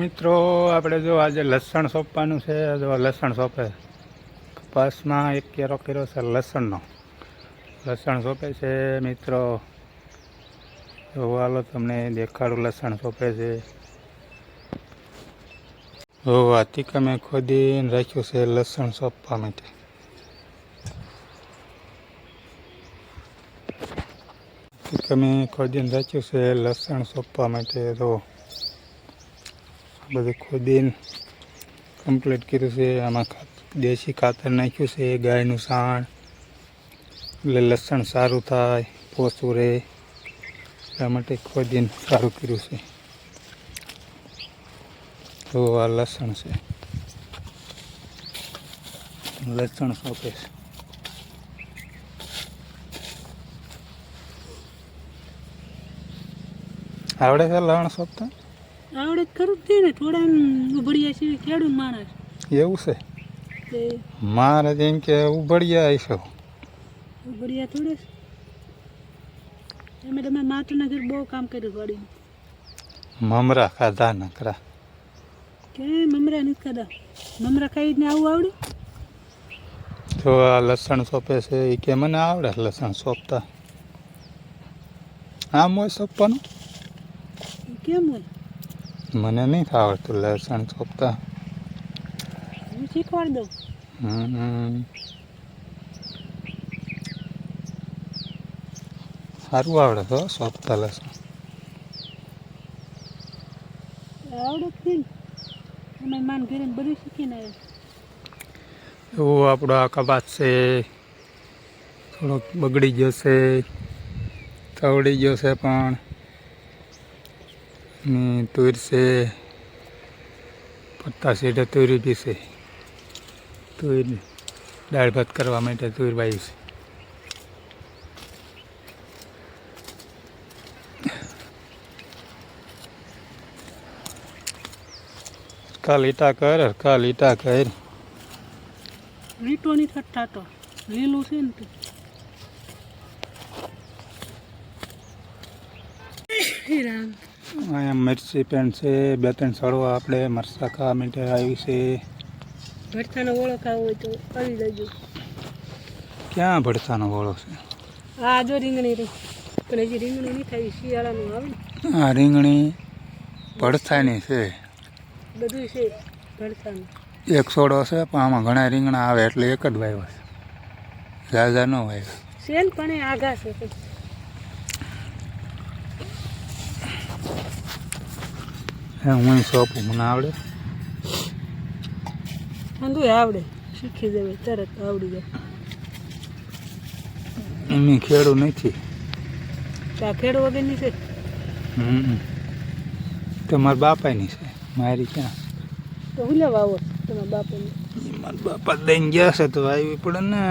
મિત્રો, આપણે જો આજે લસણ સોંપવાનું છે, જો લસણ સોંપે. કપાસમાં એક કેરો કર્યો છે લસણનો. લસણ સોંપે છે, મિત્રો. હાલો તમને દેખાડું, લસણ સોંપે છે. હો આથી મેં ખોદીને રાખ્યું છે લસણ સોંપવા માટે. આથી મેં ખોદીને રાખ્યું છે લસણ સોંપવા માટે તો બધું ખોદીને કમ્પ્લીટ કર્યું છે. આમાં દેશી ખાતર નાખ્યું છે. ગાયનું સાણ, એટલે લસણ સારું થાય પોસું રહે. એટલા માટે ખોદીને સારું કર્યું છે. તો આ લસણ છે. લસણ શોખે છે. આવડે છે લસણ સોંપતા? આવડે ખરું જ છે ને થોડા ઉભડિયા છે ખેડૂત માણસ. એવું છે? મારે જેમ કે ઉભડિયા આવીશો ઉભડિયા થોડે અમે તમે માતુના ઘર બહુ કામ કર્યું વાડીનું. મમરા ખાધા નકરા. કે મમરા નથી ખાધા? મમરા ખાઈને આવું આવડે? જો આ લસણ સોંપે છે એ કે મને આવડે લસણ સોંપતા. આમ હોય સોંપવાનું? કેમ હોય? મને નહીં આવડતું લસણ ચોપતા હું શીખવાડી દઉં. સારું આવડે તો સોંપતા લસણ. આવડે અમે માન ઘરે બધું શીખીને આવ્યા એવું આપણો આ કપાસ છે થોડોક બગડી ગયો છે તવડી ગયો છે પણ ને તુર છે પત્તા સેઢે તુરી બી છે તુર, દાળ ભાત કરવા માટે તુર બાઈ છે. હરકા લીટા કર હરકા લીટા કર. લીટો નહીં થત તો. લીલું છે ને. રામ. અહીંયા મિરચી પેન છે બે ત્રણ સળવા આપણે મરચાં ખાવા માટે આવી છે. ભરતાનો ઓળો ખાવો હોય તો કરી લેજો ક્યાં ભડતાનો ઓળો છે? આ જો રીંગણી રે પણ હજી રીંગણી નહીં થાય શિયાળાનું આવે આ રીંગણી ભડથાની છે. બધું છે ભરતાનું એક સોડો છે પણ આમાં ઘણા રીંગણા આવે એટલે એક જ વાવ્યા છે. ઝાઝા ન વાવ્યા છે પણ આઘા છે. હે હું સોંપું મને આવડે. ઠંડુ આવડે. શીખી જવે તરત આવડી જાય. એમની ખેડું નથી. ત્યાં આ ખેડ વગરની છે? હમ. તો મારા બાપાની છે મારી ક્યાં? તો હું લેવા આવો તમારા બાપાની? મારા બાપા દઈને ગયા છે તો આવી પડે ને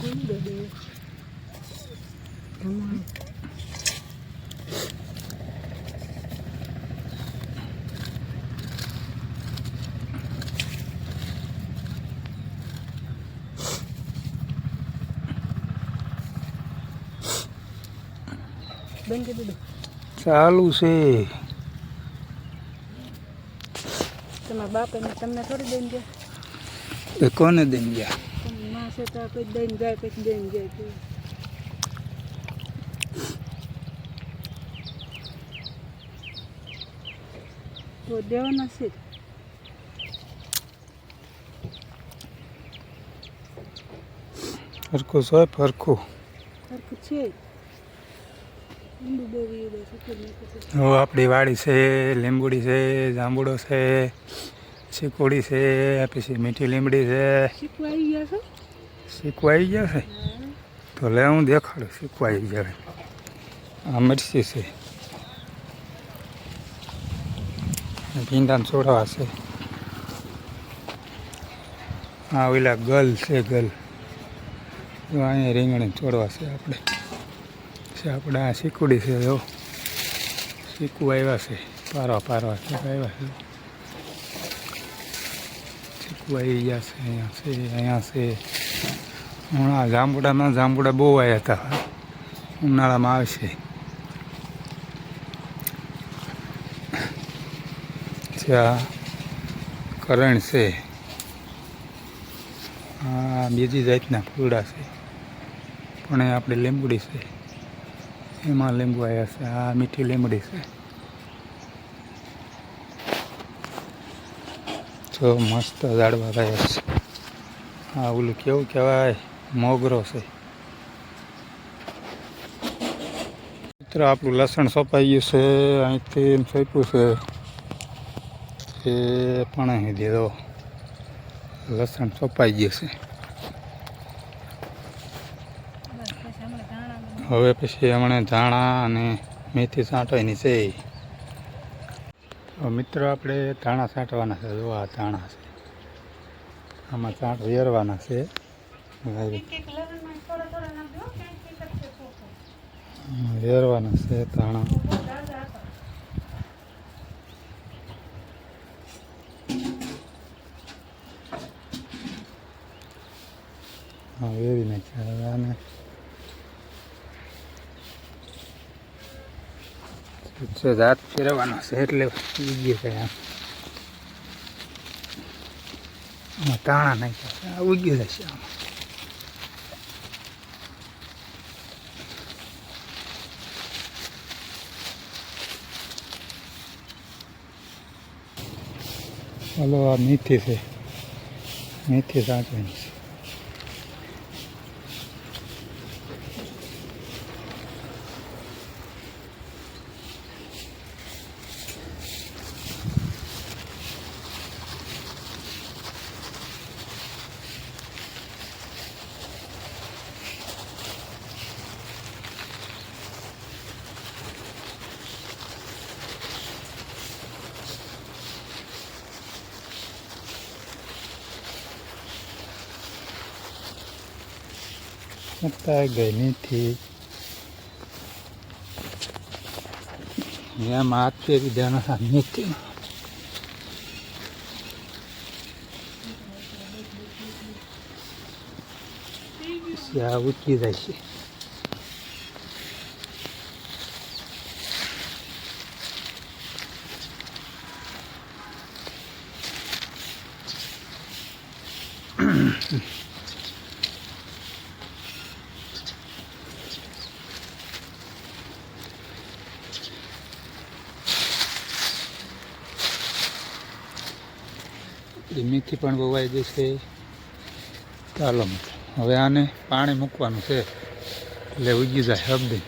કોણ દે દે? ધમાલ. બંધ કરી દીધું ચાલુ છે. તમારા બાપાને તમને થોડી દઈને ગયા? એ કોને દઈને ગયા? માસે તો કોઈ દઈને જાય પછી દઈને જાય તો દેવાના છે. હરખું સોય હરખું. સરખું છે. હવે આપણી વાડી છે લીંબુડી છે જાંબુડો છે ચીકુડી છે પછી મીઠી લીમડી છે. શીખવા આવી ગયા છો? તો લે હું દેખાડું શીખવાઈ જાય આ મરચી છે. ભીંડાને છોડવા છે. આ ઓલા ગલ છે ગલ. અહીંયા રીંગણી છોડવા છે આપણે. છે, આપણે આ શીકુડી છે, જો. શીકુ આવ્યા છે પારો પારો આવ્યા છે. શીકુ આવી ગયા છે, અહીંયા છે અહીંયા છે. હમણાં જાંબુડાના જાંબુડા બહુ આવ્યા હતા. ઉનાળામાં આવશે. ત્યાં કરણ છે, આ બીજી જાતના ફૂલડા છે. પણ એ આપણે લીંબુડી છે. એમાં લીંબુ આવ્યા છે, આ મીઠી લીંબડી છે. જો મસ્ત ઝાડવા થયા છે. આ ઓલું કેવું કહેવાય, મોગરો છે. મિત્ર, આપણું લસણ સોંપાઈ ગયું છે, અહીંથી એમ સોંપ્યું છે એ પણ અહીં દીધો. લસણ સોંપાઈ ગયું છે બસ પછી હમણાં ધાણા હવે પછી હમણાં ધાણા અને મેથી છાંટવાની છે. મિત્રો, આપણે ધાણા છાંટવાના છે. જો આ ધાણા છે. આમાં છાંટ વેરવાના છે. વેરવાના છે ધાણા. વેરી નાખ્યા હવે આને છે દાંત ફેરવવાનો છે એટલે ઉગી જાય આમ આમાં તાણા નાખ્યા છે. આ ઉગી જશે આમાં? હલો, આ મેથી છે. મેથી સાચવાની છે. Mata gani thi Ya mati di dana miti Ya uki dashi એ મેથી પણ વવાઈ જશે ચાલો હવે આને પાણી મૂકવાનું છે. એટલે ઉગી જાય હબદી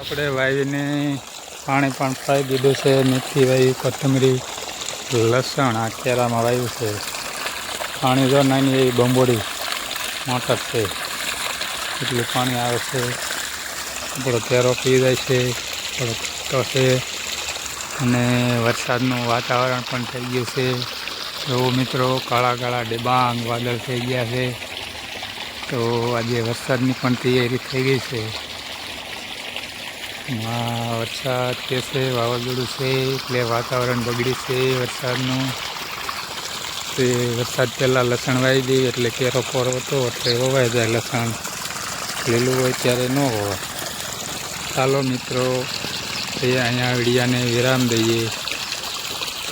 આપણે વાવીને પાણી પણ ફાઈ દીધું છે. મેથી વાવી, કોથમરી, લસણ આ કેરામાં વાવ્યું છે. પાણી જો નાની એવી બંબોડી મોટર છે. એટલું પાણી આવે છે. આપણો કેરો પી જાય છે. થોડો છે અને વરસાદનું વાતાવરણ પણ થઈ ગયું છે. તો મિત્રો, કાળા કાળા ડિબાંગ, વાદળ થઈ ગયા છે. તો આજે વરસાદની પણ તૈયારી થઈ ગઈ છે. વરસાદ કે છે, વાવાઝોડું છે, એટલે વાતાવરણ બગડ્યું છે વરસાદનું. તે વરસાદ પહેલાં લસણ વાવી દઈએ, એટલે કેરો પોરો હતો, એટલે વવાઈ જાય લસણ. લીલું હોય ત્યારે ન હોવાય ચાલો મિત્રો તે અહીંયા વિડિયાને વિરામ દઈએ.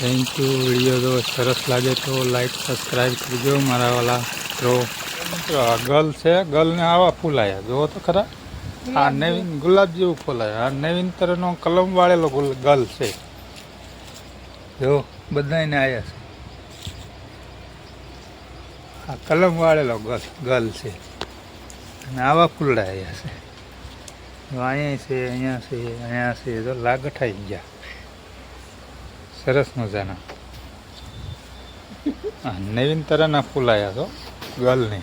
Thank you. વીડિયો જો સરસ લાગે તો લાઈક સબસ્ક્રાઈબ કરજો. મારા વાલા મિત્રો મિત્રો આ ગલ છે. ગલને આવા ફૂલાયા. જુઓ તો ખરા. આ નવીન ગુલાબ જેવું ફૂલાય. આ નવીન તરનો કલમ વાળેલો ગુલ- ગલ છે. જો બધાને આવ્યા છે. આ કલમ વાળેલો ગલ ગર્લ છે. અને આવા ફૂલડા આવ્યા છે અહીંયા છે અહીંયા છે અહીંયા છે. તો લાગઠાઈ ગયા. સરસ મજાના. નવીન તરહના ફૂલ આવ્યા છો ગલની